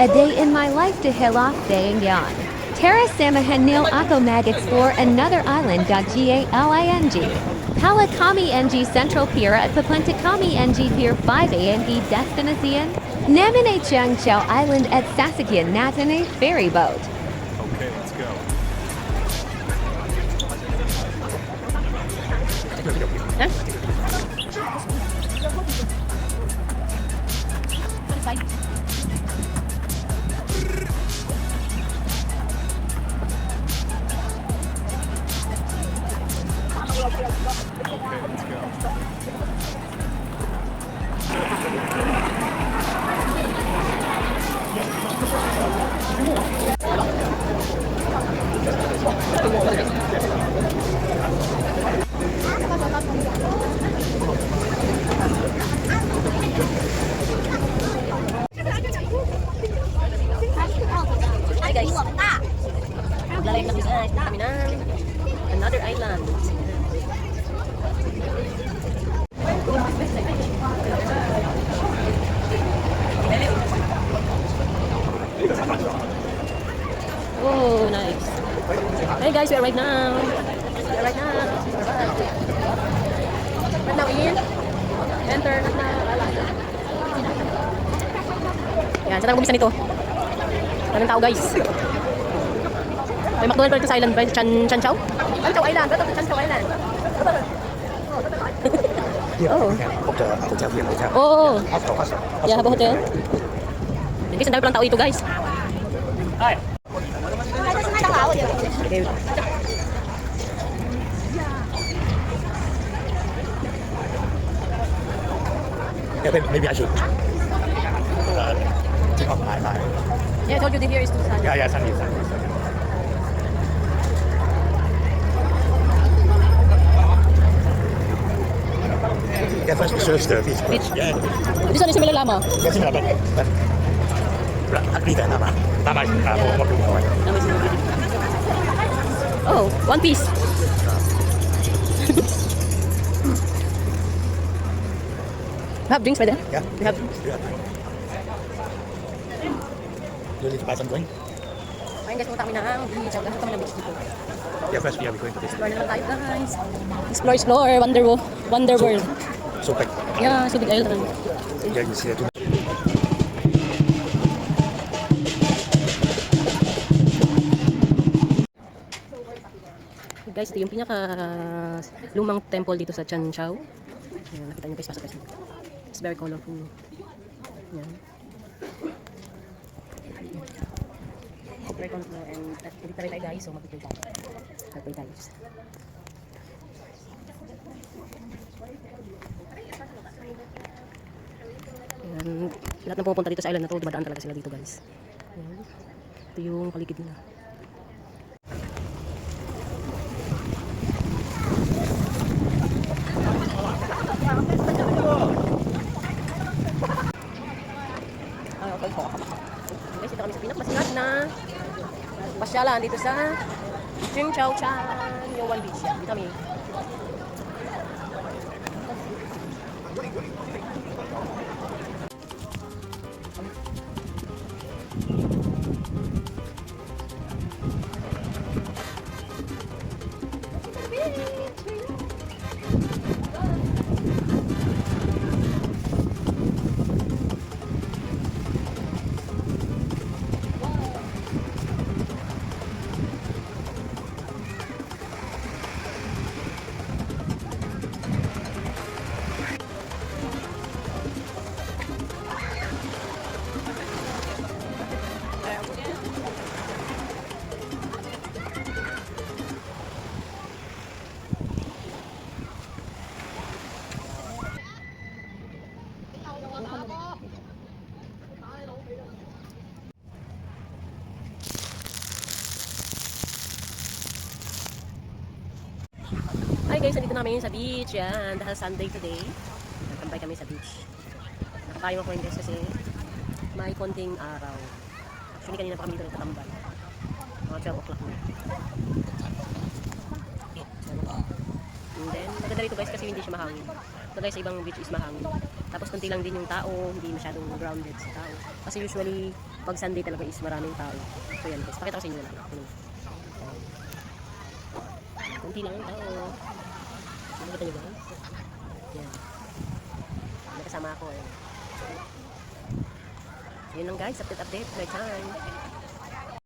A day in my life to Hilaf Dayangan. Tara Samahan Nil Ako Mag explore another island. Galing. Palakami NG Central Pier at Papuntakami NG Pier 5 ANE Destination. Namine Chiang Chao Island at Sasakian Natane Ferry Boat. 確かに。Hey guys, we are right now. We are right now. Right now in. Enter. Yan, saan ang gumisa nito? Daming tao guys. May McDonald's dito sa island ba? Chan, Chan Chow? Chan Chow Island. Ito, Chan Chow Island. Oh. Hotel, hotel, hotel, hotel. Oo. Oh, Hostel, hostel. yeah, Habo Hotel. Guys, ang dami palang tao dito guys. Okay. Yeah, maybe, maybe I should uh, take off my, my Yeah, I told you the here is too sun. yeah, yeah, sunny, sunny, sunny. Yeah, first we search the beach. Beach. Yeah, This one is similar lama. yeah, similar, but, but but than Nama. Nama is uh, more, more beautiful. Right? Lama is similar. Oh, one piece. You have drinks by there? Yeah. We have drinks? Yeah. You need to buy some drink? Ayun guys, pumunta kami na ang beach. Ang lahat kami ng beach dito. Yeah, first we are going to this. Explore na naman tayo guys. Explore, explore. Wonder, wo- wonder world. So big. Yeah, Subig Island. Yeah, you see that. Guys, ito yung pinaka lumang temple dito sa Chan Chao. Ayan, nakita niyo guys, pasok guys. It's very colorful. Ayan. Very colorful and at dito rin tayo guys, so mag-pray tayo. Mag-pray tayo. Ayan, lahat ng pupunta dito sa island na to, dumadaan talaga sila dito guys. Ayan. Ito yung paligid nila. Ah, okay po. Guys, dito kami sa pinakmasikat na pasyalan dito sa Jing Chow Chan, Yowan Beach. Yan, dito kami. guys, nandito namin sa beach. Yan, dahil Sunday today. Nagtambay kami sa beach. Nakapayong ako guys kasi may konting araw. Actually, kanina pa kami dito nagtatambay. Mga 12 o'clock na. And then, maganda rito guys kasi hindi siya mahangin. So guys, sa ibang beach is mahangin. Tapos konti lang din yung tao, hindi masyadong grounded sa tao. Kasi usually, pag Sunday talaga is maraming tao. So yan guys, pakita ko sa inyo na lang. Konti lang yung tao. Nakita niyo ba? Yan. May kasama ako. Eh. Yun lang guys. Update update. My time.